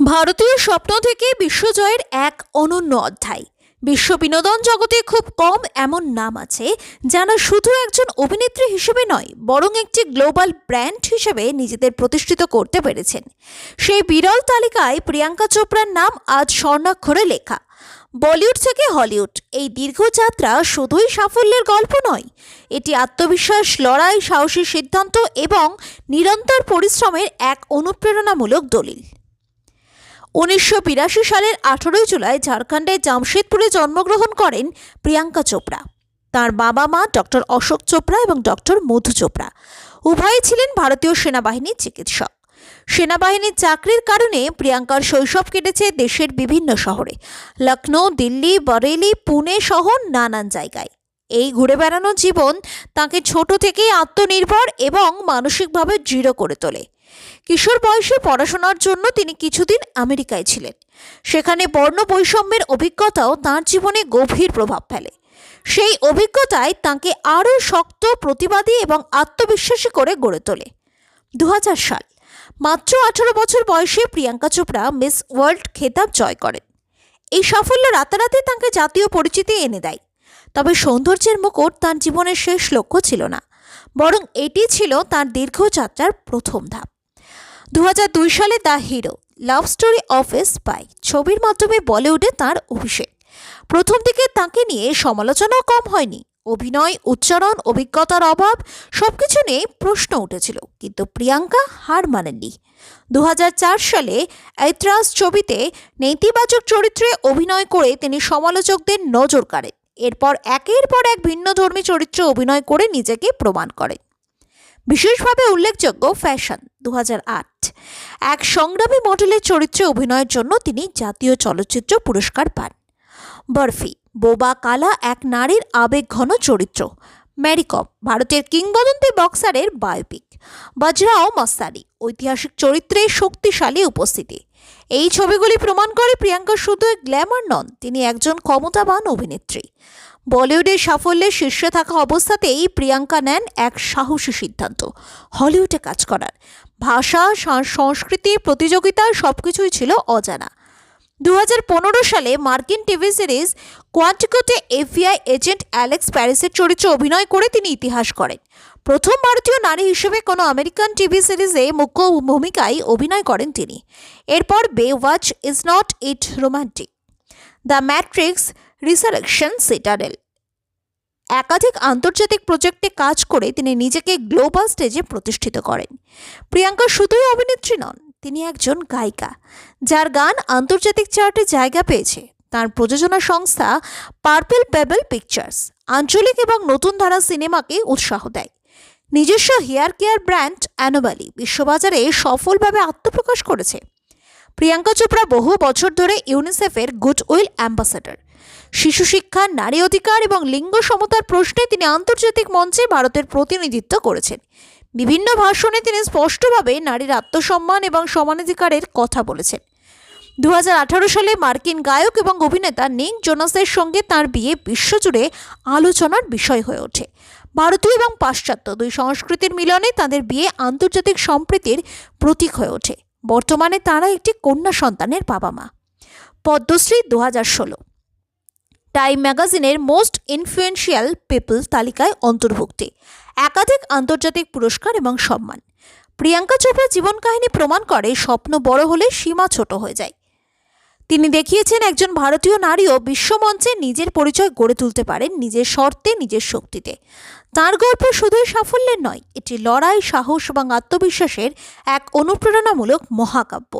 ভারতীয় স্বপ্ন থেকে বিশ্বজয়ের এক অনন্য অধ্যায়। বিশ্ব বিনোদন জগতে খুব কম এমন নাম আছে, যারা শুধু একজন অভিনেত্রী হিসেবে নয়, বরং একটি গ্লোবাল ব্র্যান্ড হিসেবে নিজেদের প্রতিষ্ঠিত করতে পেরেছেন। সেই বিরল তালিকায় প্রিয়াঙ্কা চোপড়ার নাম আজ স্বর্ণাক্ষরে লেখা। বলিউড থেকে হলিউড, এই দীর্ঘ যাত্রা শুধুই সাফল্যের গল্প নয়, এটি আত্মবিশ্বাস, লড়াই, সাহসী সিদ্ধান্ত এবং নিরন্তর পরিশ্রমের এক অনুপ্রেরণামূলক দলিল। উনিশশো বিরাশি সালের আঠেরোই জুলাই ঝাড়খণ্ডের জামশেদপুরে জন্মগ্রহণ করেন প্রিয়াঙ্কা চোপড়া। তার বাবা মা ডক্টর অশোক চোপড়া এবং ডক্টর মধু চোপড়া। উভয়ই ছিলেন ভারতীয় সেনাবাহিনীর চিকিৎসক। সেনাবাহিনীর চাকরির কারণে প্রিয়াঙ্কার শৈশব কেটেছে দেশের বিভিন্ন শহরে। লখনৌ দিল্লি, বরেলি, পুনে সহ নানান জায়গায়। এই ঘুরে বেড়ানো জীবন তাকে ছোট থেকেই আত্মনির্ভর এবং মানসিকভাবে দৃঢ় করে তোলে। কিশোর বয়সে পড়াশোনার জন্য তিনি কিছুদিন আমেরিকায় ছিলেন। সেখানে বর্ণ বৈষম্যের অভিজ্ঞতাও তাঁর জীবনে গভীর প্রভাব ফেলে। সেই অভিজ্ঞতায় তাকে আরও শক্ত, প্রতিবাদী এবং আত্মবিশ্বাসী করে গড়ে তোলে। দু হাজার সাল, মাত্র আঠারো বছর বয়সে প্রিয়াঙ্কা চোপড়া মিস ওয়ার্ল্ড খেতাব জয় করেন। এই সাফল্য রাতারাতি তাকে জাতীয় পরিচিতি এনে দেয়। তবে সৌন্দর্যের মুকুট তার জীবনের শেষ লক্ষ্য ছিল না, বরং এটি ছিল তার দীর্ঘ যাত্রার প্রথম ধাপ। দু হাজার দুই সালে the hero, love story of a spy ছবির মাধ্যমে বলিউডে তার অভিষেক। প্রথম দিকে তাকে নিয়ে সমালোচনাও কম হয়নি। অভিনয়, উচ্চারণ, অভিজ্ঞতার অভাব সবকিছু নিয়ে প্রশ্ন উঠেছিল, কিন্তু প্রিয়াঙ্কা হার মানেননি। দু হাজার চার সালে ঐত্রাস ছবিতে নেতিবাচক চরিত্রে অভিনয় করে তিনি সমালোচকদের নজর কাড়েন। এরপর একের পর এক ভিন্নধর্মী চরিত্রে অভিনয় করে নিজেকে প্রমাণ করেন। বিশেষভাবে উল্লেখযোগ্য ফ্যাশন দু এক সংগ্রামী মডেলের চরিত্রে অভিনয়ের জন্য তিনি জাতীয় চলচ্চিত্র পুরস্কার পান। বরফি, বোবা কালা এক নারীর আবেগঘন চরিত্র। ম্যারিকম, ভারতের কিংবদন্তি বক্সারের বায়োপিক। বজরাও মস্তানি, ঐতিহাসিক চরিত্রে শক্তিশালী উপস্থিতি। এই ছবিগুলি প্রমাণ করে প্রিয়াঙ্কা শুধু গ্ল্যামার নন, তিনি একজন ক্ষমতাবান অভিনেত্রী। বলিউডের সাফল্যের শীর্ষে থাকা অবস্থাতেই প্রিয়াঙ্কা নেন এক সাহসী সিদ্ধান্ত, হলিউডে কাজ করার। ভাষা সংস্কৃতি, প্রতিযোগিতা সব কিছুই ছিল অজানা। দু হাজার পনেরো সালে মার্কিন টিভি সিরিজ কোয়ান্টিকোটে এফবিআই এজেন্ট অ্যালেক্স প্যারিসের চরিত্রে অভিনয় করে তিনি ইতিহাস করেন প্রথম ভারতীয় নারী হিসেবে কোনো আমেরিকান টিভি সিরিজে মুখ্য ভূমিকায় অভিনয় করেন তিনি। এরপর Baywatch is not it romantic. The matrix resurrection citadel. একাধিক আন্তর্জাতিক প্রজেক্টে কাজ করে তিনি নিজেকে গ্লোবাল স্টেজে প্রতিষ্ঠিত করেন। প্রিয়াঙ্কা শুধুই অভিনেত্রী নন, তিনি একজন গায়িকা, যার গান আন্তর্জাতিক চার্টে জায়গা পেয়েছে। তার প্রযোজনা সংস্থা পার্পেল পেবেল পিকচার্স আঞ্চলিক এবং নতুন ধারা সিনেমাকে উৎসাহ দেয়। নিজস্ব হেয়ার কেয়ার ব্র্যান্ড অ্যানোবালি বিশ্ববাজারে সফলভাবে আত্মপ্রকাশ করেছে। প্রিয়াঙ্কা চোপড়া বহু বছর ধরে ইউনিসেফের গুডউইল অ্যাম্বাসেডর। শিশু শিক্ষা, নারী অধিকার এবং লিঙ্গ সমতার প্রশ্নে তিনি আন্তর্জাতিক মঞ্চে ভারতের প্রতিনিধিত্ব করেছেন। বিভিন্ন ভাষণে তিনি স্পষ্টভাবে নারীর আত্মসম্মান এবং সমানাধিকারের কথা বলেছেন। দু হাজার আঠারো সালে মার্কিন গায়ক এবং অভিনেতা নিক জোনাসের সঙ্গে তার বিয়ে বিশ্বজুড়ে আলোচনার বিষয় হয়ে ওঠে। ভারতীয় এবং পাশ্চাত্য দুই সংস্কৃতির মিলনে তাদের বিয়ে আন্তর্জাতিক সম্প্রীতির প্রতীক হয়ে ওঠে। বর্তমানে তারা একটি কন্যা সন্তানের বাবা মা পদ্মশ্রী দু হাজার ষোলো। টাইম ম্যাগাজিনের মোস্ট ইনফ্লুয়েন্সিয়াল পিপল তালিকায় অন্তর্ভুক্তি। একাধিক আন্তর্জাতিক পুরস্কার এবং সম্মান। প্রিয়াঙ্কা চোপড়া জীবন কাহিনী প্রমাণ করে স্বপ্ন বড় হলে সীমা ছোট হয়ে যায়। তিনি দেখিয়েছেন একজন ভারতীয় নারীও বিশ্বমঞ্চে নিজের পরিচয় গড়ে তুলতে পারেন নিজের শর্তে, নিজের শক্তিতে। তার গল্প শুধুই সাফল্যের নয়, এটি লড়াই, সাহস এবং আত্মবিশ্বাসের এক অনুপ্রেরণামূলক মহাকাব্য।